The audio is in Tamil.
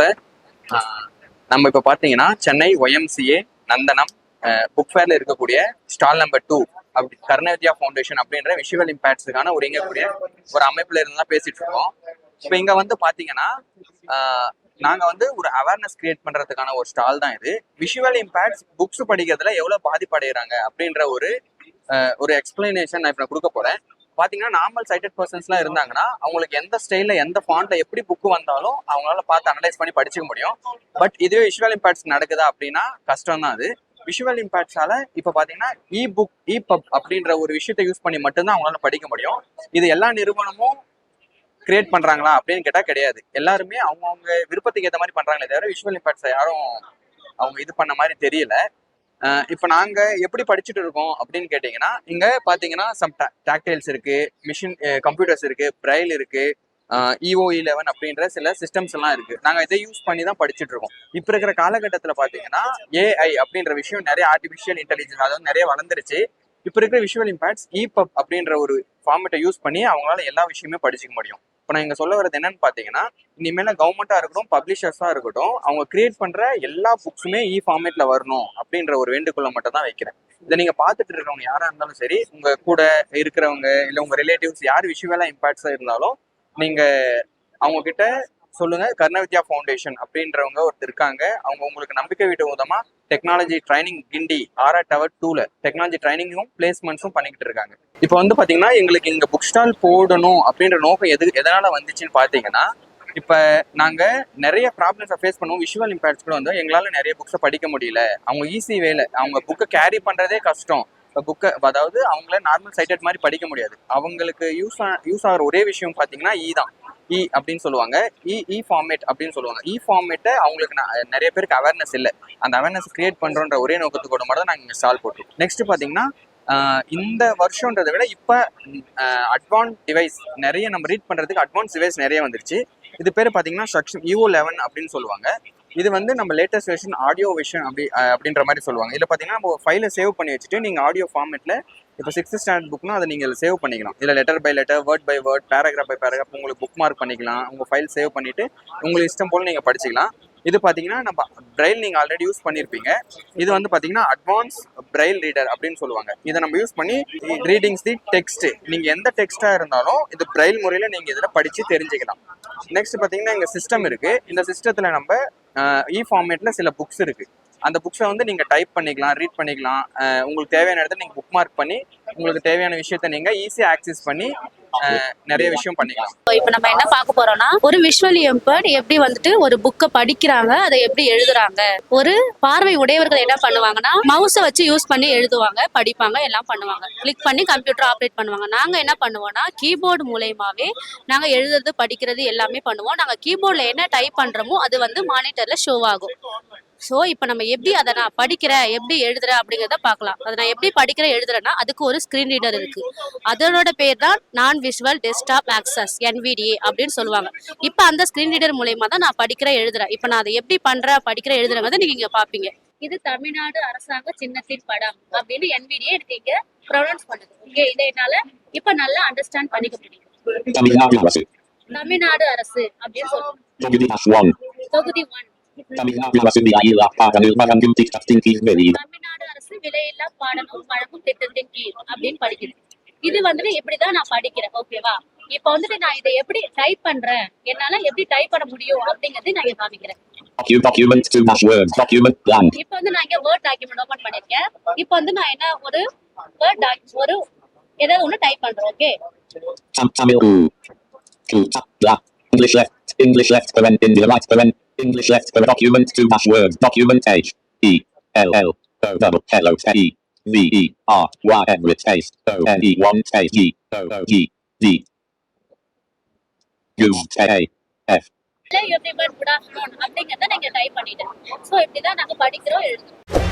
சார் நம்ம இப்போ பார்த்தீங்கன்னா சென்னை ஒய்எம்சிஏ நந்தனம் புக் ஃபேர்ல இருக்கக்கூடிய ஸ்டால் நம்பர் டூ அப்படி கர்ணவித்யா ஃபவுண்டேஷன் அப்படின்ற விஷுவல் இம்பேக்ட்ஸுக்கான ஒரு இயங்கக்கூடிய ஒரு அமைப்புல இருந்து தான் பேசிட்டு இருக்கோம். இப்போ இங்க வந்து பாத்தீங்கன்னா நாங்க வந்து ஒரு அவேர்னஸ் கிரியேட் பண்றதுக்கான ஒரு ஸ்டால் தான் இது. விஷுவல் இம்பேக்ட்ஸ் புக்ஸ் படிக்கிறதுல எவ்வளவு பாதிப்படைகிறாங்க அப்படின்ற ஒரு ஒரு எக்ஸ்பிளனேஷன் நான் இப்போ கொடுக்க போறேன். பாத்தீங்கன்னா நார்மல் சைட்டட் பர்சன்ஸ்லாம் இருந்தாங்கன்னா அவங்களுக்கு எந்த ஸ்டைல்ல எந்த ஃபாண்ட்ல எப்படி புக்கு வந்தாலும் அவங்களால பார்த்து அனலைஸ் பண்ணி படிச்சுக்க முடியும். பட் இதுவே விஷுவல் இம்பேக்ட்ஸ் நடக்குதா அப்படின்னா கஷ்டம் தான் அது விஷுவல் இம்பேக்ட்ஸால இப்போ பார்த்தீங்கன்னா இ புக் இ பப் அப்படின்ற ஒரு விஷயத்தை யூஸ் பண்ணி மட்டும்தான் அவங்களால படிக்க முடியும். இது எல்லா நிறுவனமும் கிரியேட் பண்றாங்களா அப்படின்னு கேட்டால் கிடையாது. எல்லாருமே அவங்கவுங்க விருப்பத்துக்கு ஏற்ற மாதிரி பண்றாங்களே தவிர விஷுவல் இம்பேக்ட்ஸை யாரும் அவங்க இது பண்ண மாதிரி தெரியல. இப்போ நாங்கள் எப்படி படிச்சுட்டு இருக்கோம் அப்படின்னு கேட்டிங்கன்னா இங்கே பார்த்தீங்கன்னா சம் டாக்டைல்ஸ் இருக்குது மிஷின் கம்ப்யூட்டர்ஸ் இருக்குது ப்ரைல் இருக்குது இஓ லெவன் அப்படின்ற சில சிஸ்டம்ஸ் எல்லாம் இருக்கு. நாங்கள் இதை யூஸ் பண்ணி தான் படிச்சுட்டு இருக்கோம். இப்போ இருக்கிற காலகட்டத்தில் பார்த்தீங்கன்னா ஏஐ அப்படின்ற விஷயம் நிறைய ஆர்டிஃபிஷியல் இன்டெலிஜென்ஸ் அதாவது நிறைய வளர்ந்துருச்சு. இப்போ இருக்கிற விஷுவல் இம்பேக்ட்ஸ் இபப் அப்படின்ற ஒரு ஃபார்மேட்டை யூஸ் பண்ணி அவங்களால எல்லா விஷயமே படிச்சுக்க முடியும். இப்போ நான் இங்கே சொல்ல வரது என்னன்னு பார்த்தீங்கன்னா இனிமேல் கவர்மெண்ட்டாக இருக்கட்டும் பப்ளிஷர்ஸாக இருக்கட்டும் அவங்க கிரியேட் பண்ணுற எல்லா புக்ஸுமே இ ஃபார்மேட்டில் வரணும் அப்படின்ற ஒரு வேண்டுகோளை மட்டும் தான் வைக்கிறேன். இதை நீங்கள் பார்த்துட்டு இருக்கவங்க யாராக இருந்தாலும் சரி உங்கள் கூட இருக்கிறவங்க இல்லை உங்கள் ரிலேட்டிவ்ஸ் யார் விஷுவலாக இம்பாக்ட்ஸா இருந்தாலும் நீங்கள் அவங்க கிட்ட சொல்லுங்க. கர்ணவித்யா ஃபவுண்டேஷன் அப்படின்றவங்க ஒருத்தர் இருக்காங்க. அவங்க உங்களுக்கு நம்பிக்கை வீட்டு விதமா technology training Guindy RR tower டூல டெக்னாலஜி ட்ரைனிங்கும் பிளேஸ்மெண்ட்ஸும் பண்ணிக்கிட்டு இருக்காங்க. இப்போ வந்து பாத்தீங்கன்னா எங்களுக்கு இங்க புக் ஸ்டால் போடணும் அப்படின்ற நோக்கம் எது எதனால வந்துச்சுன்னு பாத்தீங்கன்னா இப்போ நாங்கள் நிறைய ப்ராப்ளம்ஸை ஃபேஸ் பண்ணுவோம். விஷுவல் இம்பேக்ட்ஸ் கூட வந்து எங்களால் நிறைய புக்ஸை படிக்க முடியல. அவங்க ஈஸி வேலை அவங்க புக்கை கேரி பண்ணுறதே கஷ்டம். இப்போ புக்கை அதாவது அவங்கள நார்மல் சைட்டட் மாதிரி படிக்க முடியாது. அவங்களுக்கு யூஸ் யூஸ் ஆகிற ஒரே விஷயம் பார்த்தீங்கன்னா இ e தான். இ அப்படின்னு சொல்லுவாங்க. இ இ ஃபார்மேட் அப்படின்னு சொல்லுவாங்க. E இ ஃபார்மேட்டை அவங்களுக்கு நான் நிறைய பேருக்கு அவேர்னஸ் இல்லை. அந்த அவேர்னஸ் கிரியேட் பண்ணுறோன்ற ஒரே நோக்கத்துக்கூட மட்டும் தான் நாங்கள் இங்கே ஸ்டால் போட்டோம் நெக்ஸ்ட் பார்த்தீங்கன்னா இந்த வருஷன்றதை விட இப்போ அட்வான்ஸ் டிவைஸ் நிறைய நம்ம ரீட் பண்றதுக்கு அட்வான்ஸ் டிவைஸ் நிறைய வந்துருச்சு. இது பேர் பார்த்தீங்கன்னா ஸ்ட்ரக்ஷன் யூஓ லெவன் அப்படின்னு சொல்லுவாங்க. இது வந்து நம்ம லேட்டஸ்ட் வெர்ஷன் ஆடியோ விஷன் அப்படி அப்படின்ற மாதிரி சொல்லுவாங்க. இதில் பார்த்தீங்கன்னா நம்ம ஃபைலை சேவ் பண்ணி வச்சுட்டு நீங்கள் ஆடியோ ஃபார்மேட்டில் இப்போ சிக்ஸ்த் ஸ்டாண்டர்ட் புக்னா அதை நீங்கள் சேவ் பண்ணிக்கலாம். இல்லை letter by letter word by word paragraph by paragraph உங்களுக்கு புக் மார்க் பண்ணிக்கலாம். உங்கள் ஃபைல் சேவ் பண்ணிவிட்டு உங்களுக்கு இஷ்டம் போல் நீங்கள் படிச்சிக்கலாம். இது பார்த்தீங்கன்னா நம்ம பிரைல் நீங்கள் ஆல்ரெடி யூஸ் பண்ணியிருப்பீங்க இது வந்து பார்த்தீங்கன்னா அட்வான்ஸ் பிரைல் ரீடர் அப்படின்னு சொல்லுவாங்க. இதை நம்ம யூஸ் பண்ணி ரீடிங்ஸ் தி டெக்ஸ்ட் நீங்கள் எந்த டெக்ஸ்ட்டாக இருந்தாலும் இது பிரைல் முறையில் நீங்கள் இதில் படித்து தெரிஞ்சுக்கலாம். நெக்ஸ்ட் பார்த்தீங்கன்னா எங்கள் சிஸ்டம் இருக்குது இந்த சிஸ்டத்தில் நம்ம இ ஃபார்மேட்டில் சில புக்ஸ் இருக்குது அந்த புக்ஸை வந்து நீங்கள் டைப் பண்ணிக்கலாம் ரீட் பண்ணிக்கலாம். உங்களுக்கு தேவையான இடத்துல நீங்கள் புக் மார்க் பண்ணி உங்களுக்கு தேவையான விஷயத்த நீங்கள் ஈஸியாக ஆக்சஸ் பண்ணி நிறைய விஷயம் பண்ணிக்கலாம். இப்போ நம்ம என்ன பார்க்க போறோம்னா ஒரு விஷுவல் எம்பர்ட் எப்படி வந்துட்டு ஒரு புக்கை படிக்கிறாங்க அதை எப்படி எழுதுறாங்க? ஒரு பார்வை உடையவர்கள் என்ன பண்ணுவாங்கன்னா மவுஸை வச்சு யூஸ் பண்ணி எழுதுவாங்க படிப்பாங்க எல்லாம் பண்ணுவாங்க. கிளிக் பண்ணி கம்ப்யூட்டர் ஆப்ரேட் பண்ணுவாங்க. நாங்க என்ன பண்ணுவோம்னா கீபோர்டு மூலயமாவே நாங்க எழுதுறது படிக்கிறது எல்லாமே பண்ணுவோம். நாங்க கீபோர்ட்ல என்ன டைப் பண்றோமோ அது வந்து மானிட்டர்ல ஷோ ஆகும். ஸோ இப்போ நம்ம எப்படி அதை நான் படிக்கிறேன் எப்படி எழுதுறேன் அப்படிங்கிறத பார்க்கலாம். அதை நான் எப்படி படிக்கிறேன் எழுதுறேன்னா அதுக்கு ஒரு ஸ்க்ரீன் ரீடர் இருக்கு. அதனோட பேர் தான் நான் விஷுவல் டெஸ்க்டாப் ஆக்சஸ் NVDA அப்படின்னு சொல்லுவாங்க. இப்போ அந்த ஸ்க்ரீன் ரீடர் மூலயமா தான் நான் படிக்கிறேன் எழுதுறேன். இப்போ நான் அதை எப்படி பண்றேன் படிக்கிறேன் எழுதுறேங்கிறத நீங்க இங்க பாப்பீங்க இது தமிழ்நாடு அரசாங்க சின்னத்தின் படம் அப்படின்னு NVDA எனக்கு இங்க ப்ரொனவுன்ஸ் பண்ணுது. இங்க இதை என்னால இப்ப நல்லா அண்டர்ஸ்டாண்ட் பண்ணிக்க முடியும். தமிழ்நாடு அரசு. அப்படின்னு ஒன் தொகுதி ஒன் தமிழ்நாடு அரசு விலையில்லா பாடநூல் வழங்கும் திட்டத்தின் கீழ் வெளியீடு தமிழ்நாடு அரசு விலையில்லா பாடநூல் வழங்கும் திட்டத்தின் கீழ் அப்படின்னு படிக்குது. இது வந்துட்டு இப்படிதான் நான் படிக்கிறேன் ஓகேவா இப்ப வந்துட்டு நான் இதை எப்படி டைப் பண்றேன்? என்னால எப்படி டைப் பண்ண முடியும் அப்படிங்கறது நான் இங்க காமிக்கிறேன். இப்ப வந்து நான் இங்க வேர்ட் டாக்குமெண்ட் ஓபன் பண்ணிருக்கேன். இப்ப வந்து நான் என்ன ஒரு வேர்ட் ஒரு ஏதாவது ஒண்ணு டைப் பண்றேன் okay English left the English left for document to dash word document H E L L O double hello E V E R Y M with space O N E one space G O O G D U A F everyone good afternoon அப்படிங்கறத நான் டைப் பண்ணிட்டேன் சோ இப்படிதான் நாங்க படிக்கிறோம் எழுதுறோம்